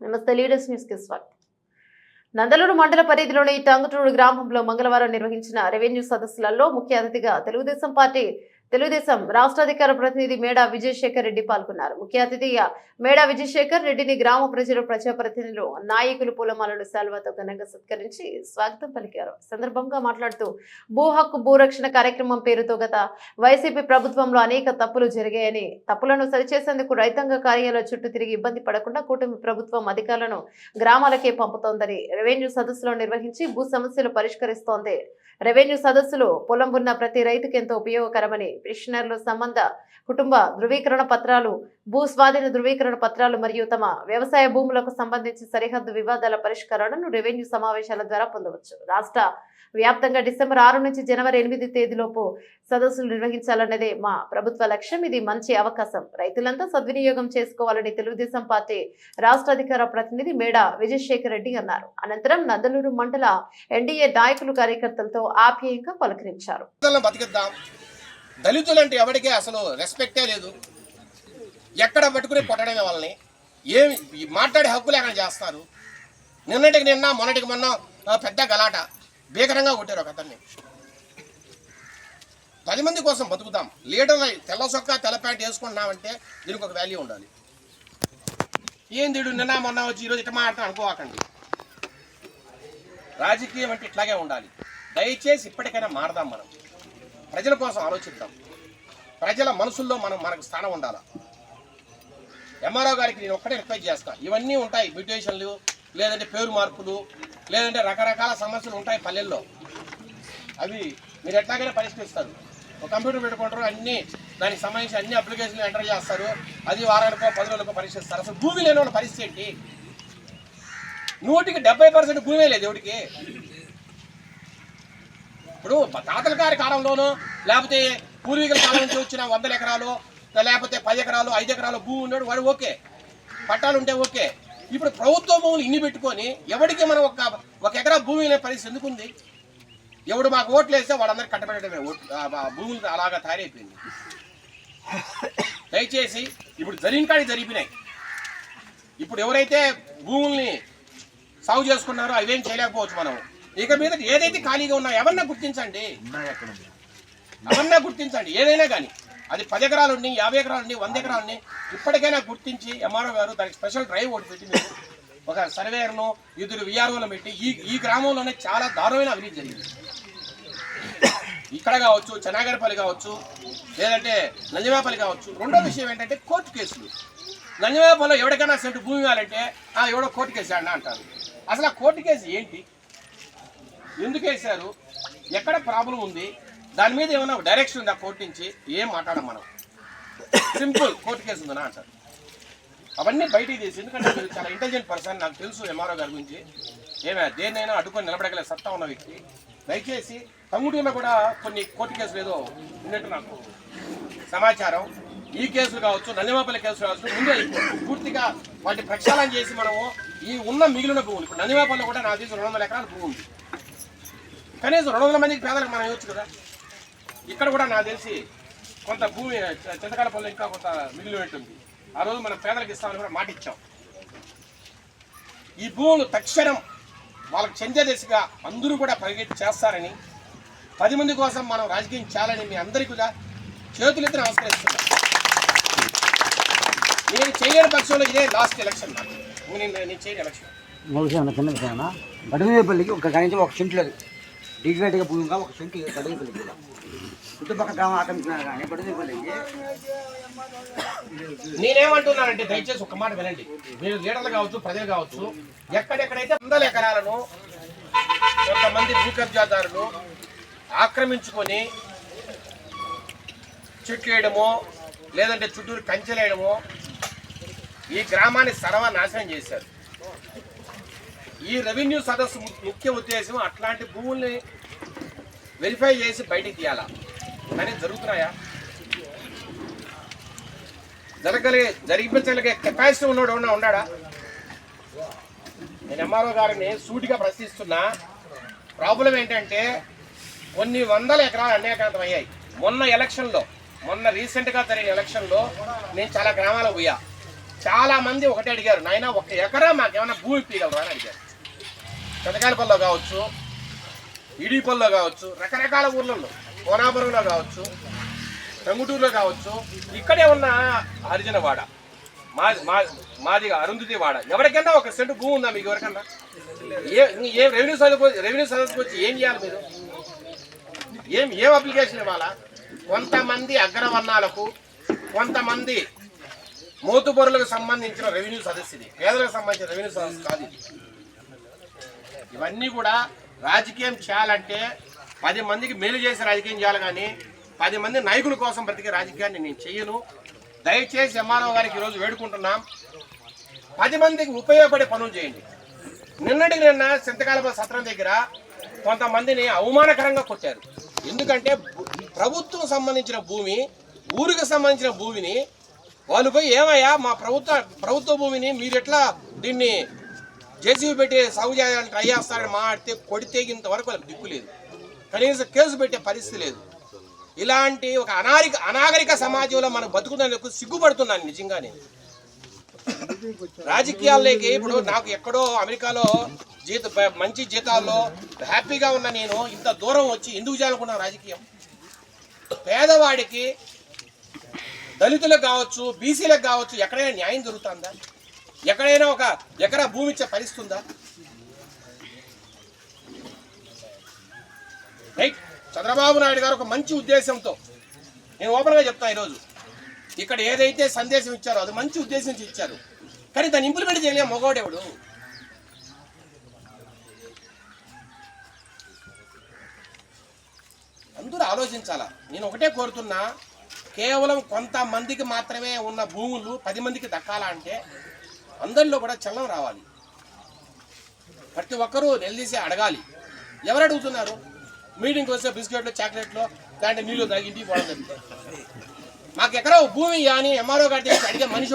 నమస్తే లీడర్స్ న్యూస్కి స్వాగతం. నందలూరు మండల పరిధిలోని టంగుటూరు గ్రామంలో మంగళవారం నిర్వహించిన రెవెన్యూ సదస్సులలో ముఖ్య అతిథిగా తెలుగుదేశం పార్టీ తెలుగుదేశం రాష్ట్ర అధికార ప్రతినిధి మేడా విజయశేఖర్ రెడ్డి పాల్గొన్నారు. ముఖ్య అతిథిగా మేడా విజయశేఖర్ రెడ్డిని గ్రామ ప్రజలు ప్రజాప్రతినిధులు నాయకులు పూలమాలలు శాల్వాతో ఘనంగా సత్కరించి స్వాగతం పలికారు. సందర్భంగా మాట్లాడుతూ భూ హక్కు భూరక్షణ కార్యక్రమం పేరుతో గత వైసీపీ ప్రభుత్వంలో అనేక తప్పులు జరిగాయని తప్పులను సరిచేసేందుకు రైతాంగ కార్యాలయాల చుట్టూ తిరిగి ఇబ్బంది పడకుండా కూటమి ప్రభుత్వం అధికారులను గ్రామాలకే పంపుతోందని రెవెన్యూ సదస్సులో నిర్వహించి భూ సమస్యలు పరిష్కరిస్తోంది. రెవెన్యూ సదస్సులో పొలం ఉన్న ప్రతి రైతుకు ఎంతో ఉపయోగకరమని పెన్షనర్లు సంబంధ కుటుంబ ధృవీకరణ పత్రాలు భూ స్వాధీన ధృవీకరణ పత్రాలు మరియు తమ వ్యవసాయ భూములకు సంబంధించి సరిహద్దు వివాదాల పరిష్కారాలను రెవెన్యూ సమావేశాల ద్వారా పొందవచ్చు. రాష్ట్ర వ్యాప్తంగా డిసెంబర్ ఆరు నుంచి జనవరి ఎనిమిది తేదీలోపు సదస్సులు నిర్వహించాలన్నదే మా ప్రభుత్వ లక్ష్యం. ఇది మంచి అవకాశం. రైతులంతా సద్వినియోగం చేసుకోవాలని తెలుగుదేశం పార్టీ రాష్ట్ర అధికార ప్రతినిధి మేడ విజయశేఖర్ రెడ్డి అన్నారు. అనంతరం నందలూరు మండల ఎన్డీఏ నాయకులు కార్యకర్తలతో ఆప్యాయంగా పలకరించారు. దళితులంటే బతికిద్దాం అసలు రెస్పెక్టే లేదు. ఎక్కడ పట్టుకుని కొట్టడమే వాళ్ళని. ఏమి మాట్లాడే హక్కు లేకుండా చేస్తారు. నిన్నటికి నిన్న మొన్నటికి మొన్న పెద్ద గలాట. భీకరంగా కొట్టారు ఒక అతన్ని. పది మంది కోసం బతుకుతాం. లీడర్ తెల్ల సొక్క తెల్ల ప్యాంట్ వేసుకుంటున్నామంటే దీనికి ఒక వాల్యూ ఉండాలి. ఏం దీడు నిన్న మొన్న వచ్చి ఈరోజు ఇట్లా మాట్లాడతాం అనుకోకండి రాజకీయం అంటే ఇట్లాగే ఉండాలి. దయచేసి ఇప్పటికైనా మారదాం మనం. ప్రజల కోసం ఆలోచిద్దాం. ప్రజల మనసుల్లో మనం మనకు స్థానం ఉండాలి? ఎంఆర్ఓ గారికి నేను ఒక్కటే రిక్వెస్ట్ చేస్తాను ఇవన్నీ ఉంటాయి మ్యూటేషన్లు లేదంటే పేరు మార్పులు లేదంటే రకరకాల సమస్యలు ఉంటాయి పల్లెల్లో. అవి మీరు ఎట్లాగైనా పరిష్కరిస్తారు. ఒక కంప్యూటర్ పెట్టుకుంటారు అన్ని దానికి సంబంధించి అన్ని అప్లికేషన్లు ఎంటర్ చేస్తారు. అది వారానికో పది రోజులకో పరిశీలిస్తారు అసలు భూమి లేని వాళ్ళ పరిస్థితి ఏంటి? నూటికి డెబ్బై పర్సెంట్ భూమే లేదు ఎవడికి? ఇప్పుడు తాతల గారి కాలంలోనూ లేకపోతే పూర్వీకుల కాలం నుంచి వచ్చిన వందల ఎకరాలు లేకపోతే పది ఎకరాలు ఐదు ఎకరాలు భూమి ఉన్నాడు వాడు ఓకే. పట్టాలు ఉంటే ఓకే. ఇప్పుడు ప్రభుత్వ భూములు ఇన్ని పెట్టుకొని ఎవరికి మనం ఒక ఒక ఎకరా భూమి లేని పరిస్థితి ఎందుకు ఉంది? ఎవడు మాకు ఓట్లు వేస్తే వాళ్ళందరికీ కట్టబెట్టడమే. భూములు అలాగా తయారైపోయింది. దయచేసి ఇప్పుడు జరిగిన కాడికి జరిగినాయి ఇప్పుడు ఎవరైతే భూముల్ని సాగు చేసుకున్నారో అవేం చేయలేకపోవచ్చు మనం. ఇక మీద ఏదైతే ఖాళీగా ఉన్నాయో ఎవరన్నా గుర్తించండి. ఎవరన్నా గుర్తించండి. ఏదైనా కానీ. అది పది ఎకరాలు ఉండి యాభై ఎకరాలు ఉండి వంద ఎకరాలు ఉండి ఇప్పటికైనా గుర్తించి ఎంఆర్ఓ గారు దానికి స్పెషల్ డ్రైవ్ ఒకటి పెట్టి మీరు ఒక సర్వేయర్ను ఇద్దరు విఆర్ఓలను పెట్టి ఈ ఈ గ్రామంలోనే చాలా దారుణమైన అవినీతి జరిగింది. ఇక్కడ కావచ్చు చెనాగరపల్లి కావచ్చు లేదంటే నంజమాపల్లి కావచ్చు రెండో విషయం ఏంటంటే కోర్టు కేసులు. నంజమాపల్లిలో ఎవరికైనా సెంటు భూమి ఇవ్వాలంటే ఆ ఎవడో కోర్టు కేసు అన్న అంటారు. అసలు ఆ కోర్టు కేసు ఏంటి? ఎందుకు వేశారు? ఎక్కడ ప్రాబ్లం ఉంది? దాని మీద ఏమైనా డైరెక్షన్ ఉందా కోర్టు నుంచి? ఏం మాట్లాడం మనం? సింపుల్ కోర్టు కేసు ఉందా అంటారు అవన్నీ బయటికి తీసి ఎందుకంటే మీరు చాలా ఇంటెలిజెంట్ పర్సన్ నాకు తెలుసు ఎంఆర్ఓ గారి గురించి. ఏమే దేన్నైనా అడ్డుకొని నిలబడగల సత్తా ఉన్న వ్యక్తి. దయచేసి తమ్ముడిలో కూడా కొన్ని కోర్టు కేసులు ఏదో ఉన్నట్టు నాకు సమాచారం. ఈ కేసులు కావచ్చు నందిమాపల్లి కేసులు కావచ్చు ముందే పూర్తిగా వాటి ప్రక్షాళన చేసి మనము ఈ ఉన్న మిగిలిన భూములు ఇప్పుడు నందిమాపల్లి కూడా నాకు తెలిసి రెండు వందల ఎకరాల భూమి ఉంది. కనీసం రెండు వందల మందికి పేదలకు మనం ఇవ్వచ్చు కదా. ఇక్కడ కూడా నాకు తెలిసి కొంత భూమి చింతకాలపల్లి ఇంకా కొంత మిగిలి ఉంటుంది. ఆ రోజు మనం పేదలకు ఇస్తామని కూడా మాట ఇచ్చాం. ఈ భూములు తక్షణం వాళ్ళకి చెందే దిశగా అందరూ కూడా పరిగెత్తి చేస్తారని పది మంది కోసం మనం రాజకీయం చేయాలని మీ అందరికీ కూడా చేతులెత్తి నమస్కరిస్తున్నాం. నేను చేయని పక్షంలో ఇదే లాస్ట్ ఎలక్షన్ నాకు. నేను నేను చేయని ఎలక్షన్ ఇంకో విషయం చిన్న విషయం ఒక కనీసం ఒక సెంటు లేదు. డిగ్రేట్గా భూమిగా ఒక సెంటు గడివేపల్లికి కూడా. చుట్టుపక్కల గ్రామం ఆక్రమించినారు కానీ నేనేమంటున్నానంటే దయచేసి ఒక మాట వినండి. మీరు లీడర్లు కావచ్చు ప్రజలు కావచ్చు ఎక్కడెక్కడైతే వందల ఎకరాలను కొంతమంది భూ కబ్జాదారులు ఆక్రమించుకొని చెట్లు వేయడమో లేదంటే చుట్టూరు కంచెలేయడమో ఈ గ్రామాన్ని సర్వనాశనం చేశారు. ఈ రెవెన్యూ సదస్సు ముఖ్య ఉద్దేశం అట్లాంటి భూముల్ని వెరిఫై చేసి బయటికి తీయాలా? కానీ జరుగుతున్నాయా? జరగలిగే జరిపించగలిగే కెపాసిటీ ఉన్నాడు ఉన్నా ఉన్నాడా? నేను ఎంఆర్ఓ గారిని సూటిగా ప్రశ్నిస్తున్నా. ప్రాబ్లం ఏంటంటే కొన్ని వందల ఎకరాలు అన్యాక్రాంతం అయ్యాయి. మొన్న ఎలక్షన్లో మొన్న రీసెంట్గా జరిగిన ఎలక్షన్లో నేను చాలా గ్రామాలకు పోయా. చాలా మంది ఒకటే అడిగారు నాయన ఒక ఎకరా మాకేమైనా భూమి ఇప్పగలరా అని అడిగారు. పెదకాయలపల్లిలో కావచ్చు ఇడీపల్లిలో కావచ్చు రకరకాల ఊర్లలో. కోనాపురంలో కావచ్చు టంగుటూరులో కావచ్చు ఇక్కడే ఉన్న హరిజన వాడ మా మాది అరుంధతి వాడ. ఎవరికైనా ఒక సెంటు భూమి ఉందా మీకు ఎవరికన్నా ఏ ఏ రెవెన్యూ సదస్సు రెవెన్యూ సదస్సుకు వచ్చి ఏం చేయాలి మీరు? ఏం ఏం అప్లికేషన్ ఇవ్వాలా? కొంతమంది అగ్రవర్ణాలకు కొంతమంది మోతుబరులకు సంబంధించిన రెవెన్యూ సదస్సు ఇది. పేదలకు సంబంధించిన రెవెన్యూ సదస్సు కాదు ఇది. ఇవన్నీ కూడా రాజకీయం చేయాలంటే పది మందికి మేలు చేసి రాజకీయం చేయాలి కానీ పది మంది నాయకుల కోసం బ్రతికే రాజకీయాన్ని నేను చెయ్యను దయచేసి ఎంఆర్ఓ గారికి ఈరోజు వేడుకుంటున్నాం. పది మందికి ఉపయోగపడే పనులు చేయండి. నిన్నటికి నిన్న చింతకాలప సత్రం దగ్గర కొంతమందిని అవమానకరంగా కొట్టారు. ఎందుకంటే ప్రభుత్వం సంబంధించిన భూమి ఊరికి సంబంధించిన భూమిని వాళ్ళు పోయి ఏమయ్యా మా ప్రభుత్వ ప్రభుత్వ భూమిని మీరు ఎట్లా దీన్ని జేసీబీ పెట్టి సాగు చేయాలని ట్రై చేస్తారని మాట్లాడితే కొడితే ఇంతవరకు వాళ్ళకి దిక్కు లేదు. కనీసం కేసు పెట్టే పరిస్థితి లేదు. ఇలాంటి ఒక అనాగరిక అనాగరిక సమాజంలో మనం బతుకుతున్నందుకు సిగ్గుపడుతున్నాను నిజంగానే. రాజకీయాల్లోకి ఇప్పుడు నాకు ఎక్కడో అమెరికాలో జీత మంచి జీతాల్లో హ్యాపీగా ఉన్న నేను ఇంత దూరం వచ్చి ఎందుకు చేయాలనుకున్నాను రాజకీయం? పేదవాడికి దళితులకు కావచ్చు బీసీలకు కావచ్చు ఎక్కడైనా న్యాయం దొరుకుతుందా ఎక్కడైనా ఒక ఎకరా భూమి ఇచ్చే రైట్ చంద్రబాబు నాయుడు గారు ఒక మంచి ఉద్దేశంతో నేను ఓపెన్గా చెప్తాను ఈరోజు. ఇక్కడ ఏదైతే సందేశం ఇచ్చారో అది మంచి ఉద్దేశం ఇచ్చారు. కానీ దాన్ని ఇంప్లిమెంట్ చేయలేము మగవాడెవడు అందరూ ఆలోచించాలా? నేను ఒకటే కోరుతున్నా కేవలం కొంతమందికి మాత్రమే ఉన్న భూములు పది మందికి దక్కాలా అంటే అందరిలో కూడా చలనం రావాలి. ప్రతి ఒక్కరూ నిలదీసి అడగాలి. ఎవరు అడుగుతున్నారు? మీటింగ్కి వస్తే బిస్కెట్లు చాక్లెట్లు దాంట్లో నీళ్ళు తాగి పోవడం జరుగుతుంది. మాకు ఎక్కడో భూమి కానీ ఎంఆర్ఓ కట్టి అడిగే మనిషి